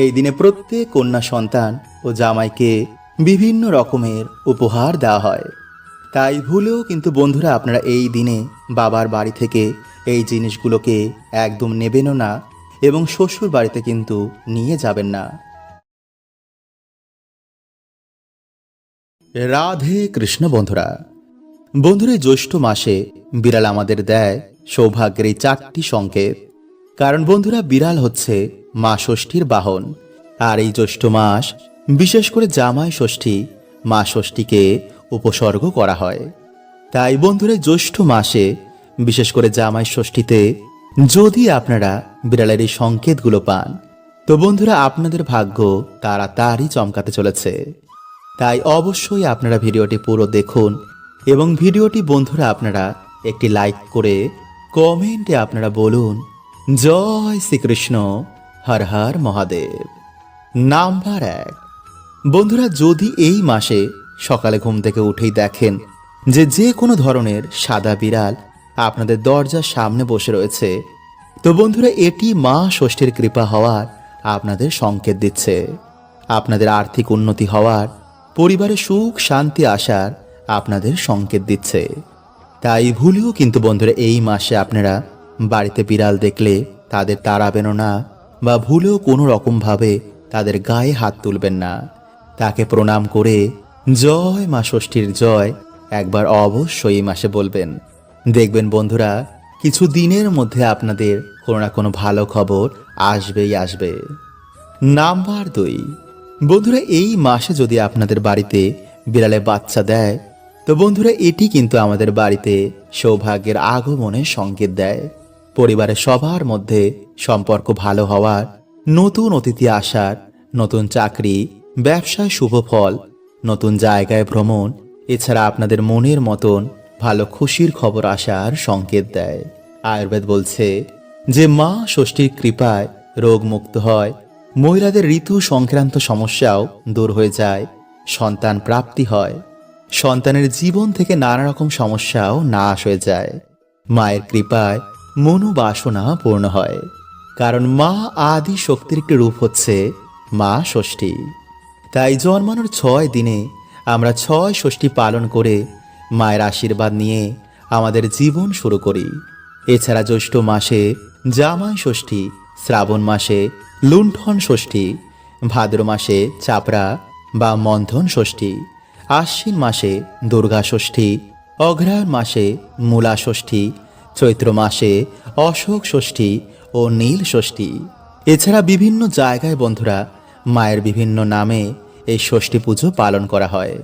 এই দিনে প্রত্যেক কন্যা সন্তান ও জামাইকে বিভিন্ন রকমের উপহার দেওয়া হয়। তাই ভুলেও কিন্তু বন্ধুরা আপনারা এই দিনে বাবার বাড়ি থেকে এই জিনিসগুলোকে একদম নেবেনও না এবং শ্বশুর বাড়িতে কিন্তু নিয়ে যাবেন না। রাধে কৃষ্ণ বন্ধুরা বন্ধুরা জ্যৈষ্ঠ মাসে বিড়াল আমাদের দেয় সৌভাগ্যের এই চারটি সংকেত। কারণ বন্ধুরা বিড়াল হচ্ছে মা ষষ্ঠীর বাহন। আর এই জ্যৈষ্ঠ মাস, বিশেষ করে জামাই ষষ্ঠী, মা ষষ্ঠীকে উপসর্গ করা হয়। তাই বন্ধুরা জ্যৈষ্ঠ মাসে, বিশেষ করে জামাই ষষ্ঠীতে, যদি আপনারা বিড়ালের এই সংকেতগুলো পান, তো বন্ধুরা আপনাদের ভাগ্য তারা তারই চমকাতে চলেছে। তাই অবশ্যই আপনারা ভিডিওটি পুরো দেখুন এবং ভিডিওটি বন্ধুরা আপনারা একটি লাইক করে কমেন্টে আপনারা বলুন জয় শ্রীকৃষ্ণ, হর হর মহাদেব। নাম্বার এক। বন্ধুরা, যদি এই মাসে সকালে ঘুম থেকে উঠেই দেখেন যে যে কোনো ধরনের সাদা বিড়াল আপনাদের দরজার সামনে বসে রয়েছে, তো বন্ধুরা, এটি মা ষষ্ঠীর কৃপা হওয়ার আপনাদের সংকেত দিচ্ছে। আপনাদের আর্থিক উন্নতি হওয়ার, পরিবারে সুখ শান্তি আসার আপনাদের সংকেত দিচ্ছে। তাই ভুলেও কিন্তু বন্ধুরা, এই মাসে আপনারা বাড়িতে বিড়াল দেখলে তাদের তাড়াবেনও না বা ভুলেও কোনো রকমভাবে তাদের গায়ে হাত তুলবেন না। তাকে প্রণাম করে, জয় মা ষষ্ঠীর জয়। একবার অবশ্যই মাসে বলবেন। দেখবেন বন্ধুরা, কিছু দিনের মধ্যে আপনাদের কোনো না কোনো ভালো খবর আসবেই আসবে। নাম্বার দুই। বন্ধুরা, এই মাসে যদি আপনাদের বাড়িতে বিড়ালে বাচ্চা দেয়, তো বন্ধুরা, এটি কিন্তু আমাদের বাড়িতে সৌভাগ্যের আগমনের সংকেত দেয়। পরিবারের সবার মধ্যে সম্পর্ক ভালো হওয়ার, নতুন অতিথি আসার, নতুন চাকরি, ব্যবসায় শুভ ফল, নতুন জায়গায় ভ্রমণ, এছাড়া আপনাদের মনের মতন ভালো খুশির খবর আসার সংকেত দেয়। আয়ুর্বেদ বলছে যে মা ষষ্ঠীর কৃপায় রোগ মুক্ত হয়, মহিলাদের ঋতু সংক্রান্ত সমস্যাও দূর হয়ে যায়, সন্তান প্রাপ্তি হয়, সন্তানের জীবন থেকে নানা রকম সমস্যাও নাশ হয়ে যায়। মায়ের কৃপায় মনোবাসনা পূর্ণ হয়। কারণ মা আদি শক্তির একটি রূপ হচ্ছে মা ষষ্ঠী। তাই জন্মানোর ছয় দিনে আমরা ছয় ষষ্ঠী পালন করে মায়ের আশীর্বাদ নিয়ে আমাদের জীবন শুরু করি। এছাড়া জ্যৈষ্ঠ মাসে জামাই ষষ্ঠী, শ্রাবণ মাসে লুণ্ঠন ষষ্ঠী, ভাদ্র মাসে চাপড়া বা মন্থন ষষ্ঠী, আশ্বিন মাসে দুর্গা ষষ্ঠী, অঘ্রায়ণ মাসে মূলা ষষ্ঠী চৈত্র মাসে অশোক ষষ্ঠী ও নীল ষষ্ঠী। এছাড়া বিভিন্ন জায়গায় বন্ধুরা মায়ের বিভিন্ন নামে এই ষষ্ঠী পুজো পালন করা হয়।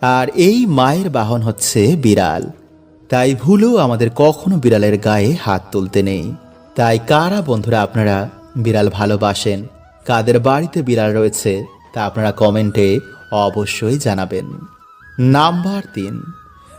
আর এই মায়ের বাহন হচ্ছে বিড়াল। তাই ভুলেও আমাদের কখনো বিড়ালের গায়ে হাত তুলতে নেই। তাই কারা বন্ধুরা আপনারা বিড়াল ভালোবাসেন, কাদের বাড়িতে বিড়াল রয়েছে তা আপনারা কমেন্টে অবশ্যই জানাবেন। নাম্বার তিন।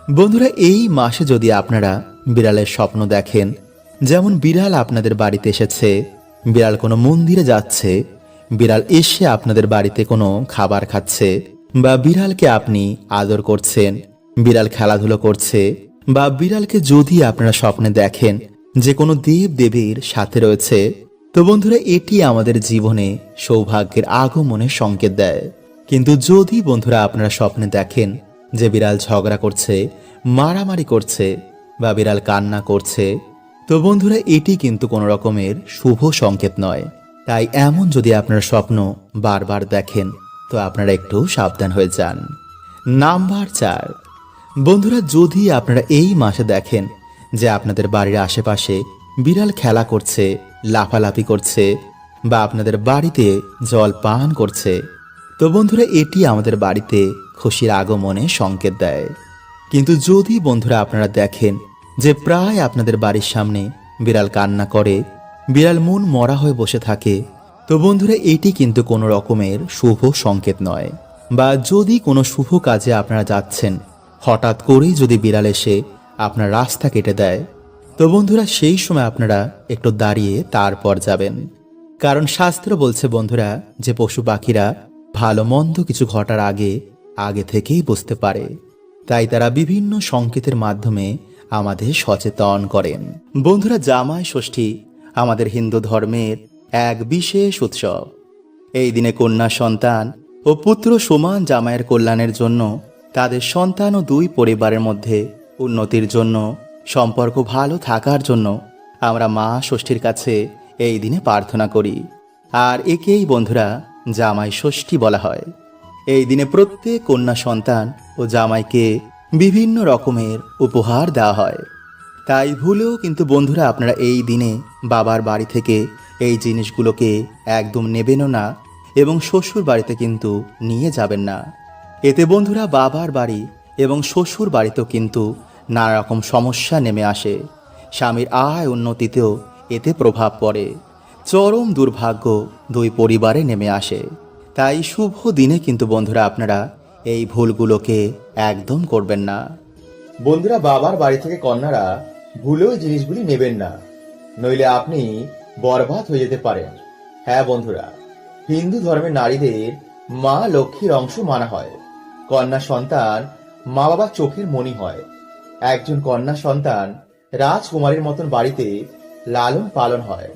বন্ধুরা, এই মাসে যদি আপনারা বিড়ালের স্বপ্ন দেখেন, যেমন বিড়াল আপনাদের বাড়িতে এসেছে, বিড়াল কোনো মন্দিরে যাচ্ছে, বিড়াল এসে আপনাদের বাড়িতে কোনো খাবার খাচ্ছে, বা বিড়ালকে আপনি আদর করছেন, বিড়াল খেলাধুলো করছে, বা বিড়ালকে যদি আপনারা স্বপ্নে দেখেন যে কোনো দেব দেবীর সাথে রয়েছে, তো বন্ধুরা, এটি আমাদের জীবনে সৌভাগ্যের আগমনের সংকেত দেয়। কিন্তু যদি বন্ধুরা আপনারা স্বপ্নে দেখেন যে বিড়াল ঝগড়া করছে, মারামারি করছে বা বিড়াল কান্না করছে, তো বন্ধুরা এটি কিন্তু কোনো রকমের শুভ সংকেত নয়। তাই এমন যদি আপনার স্বপ্ন বারবার দেখেন, তো আপনারা একটু সাবধান হয়ে যান। নাম্বার চার। বন্ধুরা, যদি আপনারা এই মাসে দেখেন যে আপনাদের বাড়ির আশেপাশে বিড়াল খেলা করছে, লাফালাফি করছে বা আপনাদের বাড়িতে জল পান করছে, তো বন্ধুরা এটি আমাদের বাড়িতে খুশির আগমনে সংকেত দেয়। কিন্তু যদি বন্ধুরা আপনারা দেখেন যে প্রায় আপনাদের বাড়ির সামনে বিড়াল কান্না করে, বিড়াল মন মরা হয়ে বসে থাকে, তো বন্ধুরা এটি কিন্তু কোনো রকমের শুভ সংকেত নয়। বা যদি কোনো শুভ কাজে আপনারা যাচ্ছেন, হঠাৎ করেই যদি বিড়াল এসে আপনার রাস্তা কেটে দেয়, তো বন্ধুরা সেই সময় আপনারা একটু দাঁড়িয়ে তারপর যাবেন। কারণ শাস্ত্র বলছে বন্ধুরা যে পশু পাখিরা ভালো মন্দ কিছু ঘটার আগে আগে থেকেই বুঝতে পারে। তাই তারা বিভিন্ন সংকেতের মাধ্যমে আমাদের সচেতন করেন। বন্ধুরা, জামাই ষষ্ঠী আমাদের হিন্দু ধর্মের এক বিশেষ উৎসব। এই দিনে কন্যা সন্তান ও পুত্র সমান জামাইয়ের কল্যাণের জন্য তাদের সন্তান ও দুই পরিবারের মধ্যে উন্নতির জন্য, সম্পর্ক ভালো থাকার জন্য আমরা মা ষষ্ঠীর কাছে এই দিনে প্রার্থনা করি। আর একেই বন্ধুরা জামাই ষষ্ঠী বলা হয়। এই দিনে প্রত্যেক কন্যা সন্তান ও জামাইকে বিভিন্ন রকমের উপহার দেওয়া হয়। তাই ভুলেও কিন্তু বন্ধুরা আপনারা এই দিনে বাবার বাড়ি থেকে এই জিনিসগুলোকে একদম নেবেনও না এবং শ্বশুর বাড়িতে কিন্তু নিয়ে যাবেন না। এতে বন্ধুরা বাবার বাড়ি এবং শ্বশুর বাড়িতেও কিন্তু নানা রকম সমস্যা নেমে আসে। স্বামীর আয় উন্নতিতেও এতে প্রভাব পড়ে। চরম দুর্ভাগ্য দুই পরিবারে নেমে আসে। তাই শুভ দিনে কিন্তু বন্ধুরা আপনারা এই ভুলগুলোকে একদম করবেন না। বন্ধুরা বাবার বাড়ি থেকে কন্যারা ভুলেও জিনিসগুলি নেবেন না। নইলে আপনি বরবাদ হয়ে যেতে পারেন। হ্যাঁ বন্ধুরা, হিন্দু ধর্মের নারীদের মা লক্ষ্মীর অংশ মানা হয়। কন্যা সন্তান মা বাবার চোখের মনি হয়। একজন কন্যা সন্তান রাজকুমারীর মতন বাড়িতে লালন পালন হয়।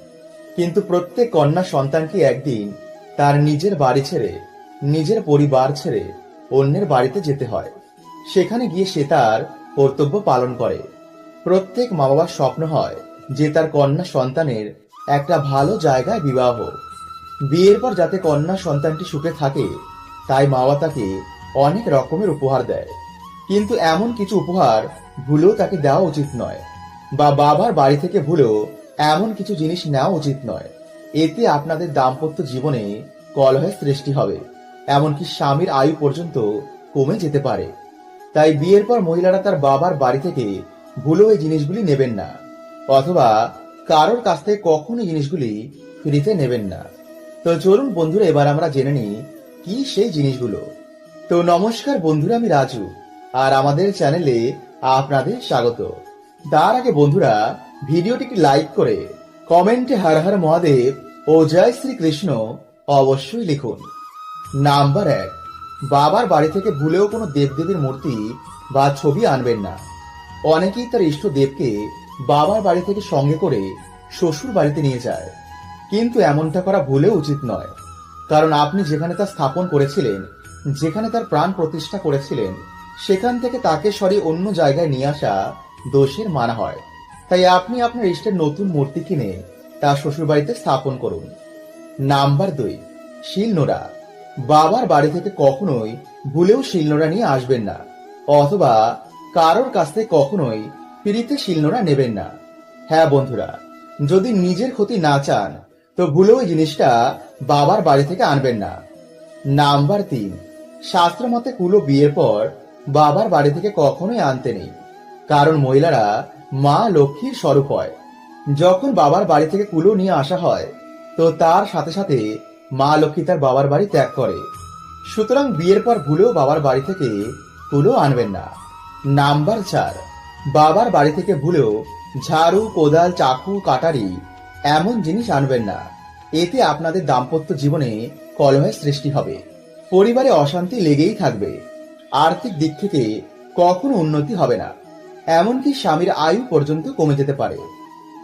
কিন্তু প্রত্যেক কন্যা সন্তানকে একদিন তার নিজের বাড়ি ছেড়ে, নিজের পরিবার ছেড়ে অন্যের বাড়িতে যেতে হয়। সেখানে গিয়ে সে তার কর্তব্য পালন করে। প্রত্যেক মা বাবার স্বপ্ন হয় যে তার কন্যা সন্তানের একটা ভালো জায়গায় বিবাহ। বিয়ের পর যাতে কন্যা সন্তানটি সুখে থাকে, তাই মা বাবা তাকে অনেক রকমের উপহার দেয়। কিন্তু এমন কিছু উপহার ভুলেও তাকে দেওয়া উচিত নয়, বা বাবার বাড়ি থেকে ভুলেও এমন কিছু জিনিস নেওয়া উচিত নয়। এতে আপনাদের দাম্পত্য জীবনে কলহের সৃষ্টি হবে, এমনকি স্বামীর আয়ু পর্যন্ত কমে যেতে পারে। তাই বিয়ের পর মহিলারা তার বাবার বাড়ি থেকে ভুলেও এই জিনিসগুলি নেবেন না, অথবা কারোর কাছ থেকে কখনো জিনিসগুলি ফ্রিতে নেবেন না। তো চলুন বন্ধুরা, এবার আমরা জেনে নিই কি সেই জিনিসগুলো। তো নমস্কার বন্ধুরা, আমি রাজু, আর আমাদের চ্যানেলে আপনাদের স্বাগত। তার আগে বন্ধুরা, ভিডিওটিকে লাইক করে কমেন্টে হর হর মহাদেব ও জয় শ্রীকৃষ্ণ অবশ্যই লিখুন। নাম্বার এক, বাবার বাড়ি থেকে ভুলেও কোনো দেবদেবীর মূর্তি বা ছবি আনবেন না। অনেকেই তার ইষ্ট দেবকে বাবার বাড়ি থেকে সঙ্গে করে শ্বশুর বাড়িতে নিয়ে যায়। কিন্তু এমনটা করা ভুলেও উচিত নয়। কারণ আপনি যেখানে তা স্থাপন করেছিলেন, যেখানে তার প্রাণ প্রতিষ্ঠা করেছিলেন, সেখান থেকে তাকে সরিয়ে অন্য জায়গায় নিয়ে আসা দোষের মানা হয়। তাই আপনি আপনার ইষ্টের নতুন মূর্তি কিনে তা শ্বশুর বাড়িতে স্থাপন করুন। নাম্বার দুই, শিলনোড়া। বাবার বাড়ি থেকে কখনোই ভুলেও শিলনোড়া নিয়ে আসবেন না, অথবা কারোর কাছ থেকে কখনোই ফিরিতে শিলনোড়া নেবেন না। হ্যাঁ বন্ধুরা, যদি নিজের ক্ষতি না চান, তো ভুলেও এই জিনিসটা বাবার বাড়ি থেকে আনবেন না। নাম্বার তিন শাস্ত্র মতে কুলো বিয়ের পর বাবার বাড়ি থেকে কখনোই আনতে নেই, কারণ মহিলারা মা লক্ষ্মীর স্বরূপ হয়। যখন বাবার বাড়ি থেকে কুলো নিয়ে আসা হয়, তো তার সাথে সাথে মা লক্ষ্মী তার বাবার বাড়ি ত্যাগ করে। সুতরাং বিয়ের পর ভুলেও বাবার বাড়ি থেকে কুলো আনবেন না। নাম্বার চার, বাবার বাড়ি থেকে ভুলেও ঝাড়ু, কোদাল, চাকু, কাটারি এমন জিনিস আনবেন না। এতে আপনাদের দাম্পত্য জীবনে কলহের সৃষ্টি হবে। পরিবারে অশান্তি লেগেই থাকবে। আর্থিক দিক থেকে কখনো উন্নতি হবে না। এমনকি স্বামীর আয়ু পর্যন্ত কমে যেতে পারে।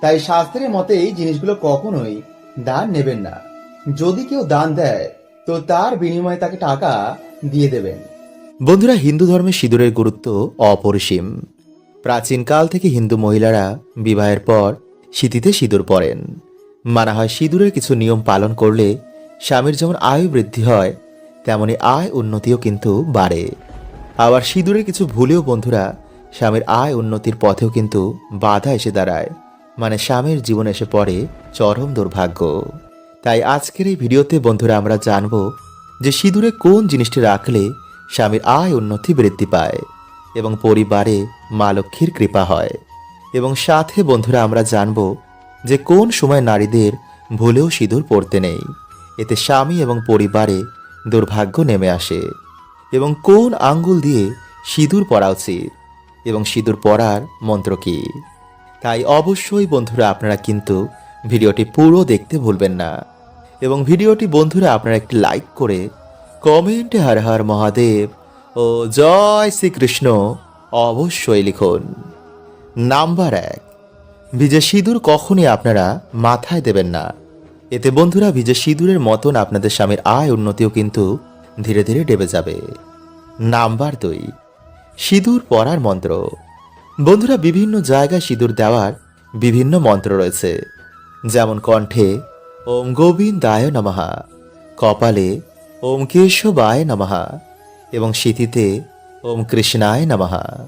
তাই শাস্ত্রের মতে এই জিনিসগুলো কখনোই দান নেবেন না। যদি কেউ দান দেয়, তো তার বিনিময়ে তাকে টাকা দিয়ে দেবেন। বন্ধুরা, হিন্দু ধর্মে সিঁদুরের গুরুত্ব অপরিসীম। প্রাচীনকাল থেকে হিন্দু মহিলারা বিবাহের পর শীতিতে সিঁদুর পরেন। মানা হয় সিঁদুরের কিছু নিয়ম পালন করলে স্বামীর যেমন আয়ু বৃদ্ধি হয়, তেমনি আয় উন্নতিও কিন্তু বাড়ে। আবার সিঁদুরের কিছু ভুলেও বন্ধুরা স্বামীর আয় উন্নতির পথেও কিন্তু বাধা এসে দাঁড়ায়। মানে স্বামীর জীবনে এসে পড়ে চরম দুর্ভাগ্য। তাই আজকের এই ভিডিওতে বন্ধুরা আমরা জানব যে সিঁদুরে কোন জিনিসটি রাখলে স্বামীর আয় উন্নতি বৃদ্ধি পায় এবং পরিবারে মা লক্ষ্মীর কৃপা হয়। এবং সাথে বন্ধুরা আমরা জানব যে কোন সময় নারীদের ভুলেও সিঁদুর পড়তে নেই। এতে স্বামী এবং পরিবারে দুর্ভাগ্য নেমে আসে। এবং কোন আঙ্গুল দিয়ে সিঁদুর পরা উচিত? এবং সিঁদুর পরার মন্ত্র কি? তাই অবশ্যই বন্ধুরা আপনারা কিন্তু ভিডিওটি পুরো দেখতে ভুলবেন না এবং ভিডিওটি বন্ধুরা আপনারা একটি লাইক করে কমেন্টে হর হর মহাদেব ও জয় শ্রীকৃষ্ণ অবশ্যই লিখুন। নাম্বার এক, ভিজে সিঁদুর কখনই আপনারা মাথায় দেবেন না। এতে বন্ধুরা ভিজে সিঁদুরের মতন আপনাদের স্বামীর আয় উন্নতিও কিন্তু ধীরে ধীরে ডেবে যাবে। নাম্বার দুই সিঁদুর পরার মন্ত্র। বন্ধুরা, বিভিন্ন জায়গায় সিঁদুর দেওয়ার বিভিন্ন মন্ত্র রয়েছে। যেমন কণ্ঠে, ওম গোবিন্দায় নমহা কপালে, ওম কেশবায় নমহা এবং স্মৃতিতে ওম কৃষ্ণায় নমহা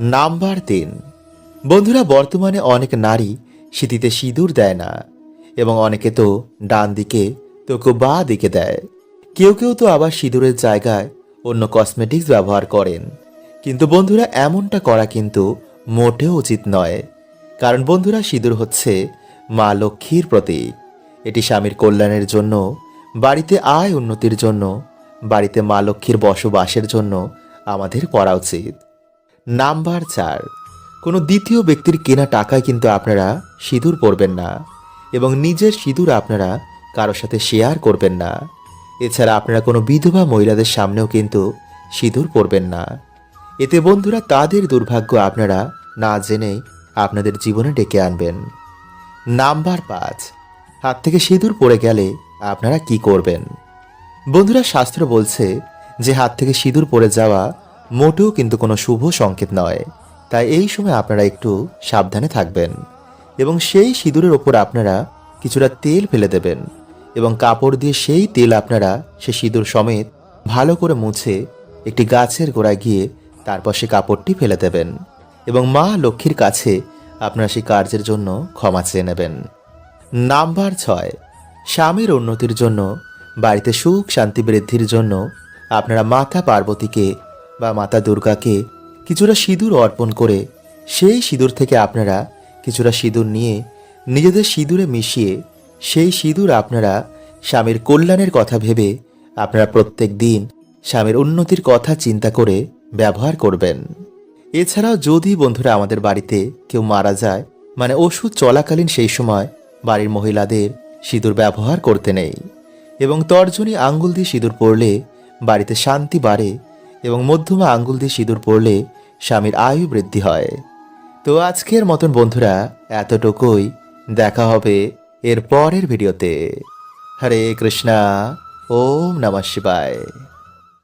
নাম্বার তিন। বন্ধুরা, বর্তমানে অনেক নারী স্মৃতিতে সিঁদুর দেয় না। এবং অনেকে তো ডান দিকে, তো কেউ বা দিকে দেয়। কেউ কেউ তো আবার সিঁদুরের জায়গায় অন্য কসমেটিক্স ব্যবহার করেন। কিন্তু বন্ধুরা এমনটা করা কিন্তু মোটেও উচিত নয়। কারণ বন্ধুরা সিঁদুর হচ্ছে মা লক্ষ্মীর প্রতীক। এটি স্বামীর কল্যাণের জন্য, বাড়িতে আয় উন্নতির জন্য, বাড়িতে মা লক্ষ্মীর বসবাসের জন্য আমাদের করা উচিত। নাম্বার চার, কোনো দ্বিতীয় ব্যক্তির কেনা টাকায় কিন্তু আপনারা সিঁদুর পরবেন না এবং নিজের সিঁদুর আপনারা কারোর সাথে শেয়ার করবেন না। এছাড়া আপনারা কোনো বিধবা মহিলাদের সামনেও কিন্তু সিঁদুর পরবেন না। এতে বন্ধুরা তাদের দুর্ভাগ্য আপনারা না জেনেই আপনাদের জীবনে ডেকে আনবেন। নাম্বার পাঁচ, হাত থেকে সিঁদুর পড়ে গেলে আপনারা কি করবেন? বন্ধুরা শাস্ত্র বলছে যে হাত থেকে সিঁদুর পড়ে যাওয়া মোটেও কিন্তু কোনো শুভ সংকেত নয়। তাই এই সময় আপনারা একটু সাবধানে থাকবেন এবং সেই সিঁদুরের ওপর আপনারা কিছুটা তেল ফেলে দেবেন এবং কাপড় দিয়ে সেই তেল আপনারা সে সিঁদুর সমেত ভালো করে মুছে একটি গাছের গোড়ায় গিয়ে তারপর সে কাপড়টি ফেলে দেবেন এবং মা লক্ষ্মীর কাছে আপনারা সেই কার্যের জন্য ক্ষমা চেয়ে নেবেন। নাম্বার ছয়, স্বামীর উন্নতির জন্য, বাড়িতে সুখ, শান্তি, বৃদ্ধির জন্য আপনারা মাতা পার্বতীকে বা মাতা দুর্গাকে কিছুটা সিঁদুর অর্পণ করে, সেই সিঁদুর থেকে আপনারা কিছুটা সিঁদুর নিয়ে, নিজেদের সিঁদুরে মিশিয়ে, সেই সিঁদুর আপনারা স্বামীর কল্যাণের কথা ভেবে আপনারা প্রত্যেক দিন স্বামীর উন্নতির কথা চিন্তা করে ব্যবহার করবেন। এছাড়াও যদি বন্ধুরা আমাদের বাড়িতে কেউ মারা যায় মানে ওষুধ চলাকালীন সেই সময় বাড়ির মহিলাদের সিঁদুর ব্যবহার করতে নেই এবং তর্জনী আঙ্গুল দিয়ে সিঁদুর পরলে বাড়িতে শান্তি বাড়ে এবং মধ্যমা আঙ্গুল দিয়ে সিঁদুর পরলে স্বামীর আয়ু বৃদ্ধি হয়। তো আজকের মতন বন্ধুরা, এতটুকুই। দেখা হবে এর পরের ভিডিওতে। হরে কৃষ্ণা, ওম নমঃ শিবায়।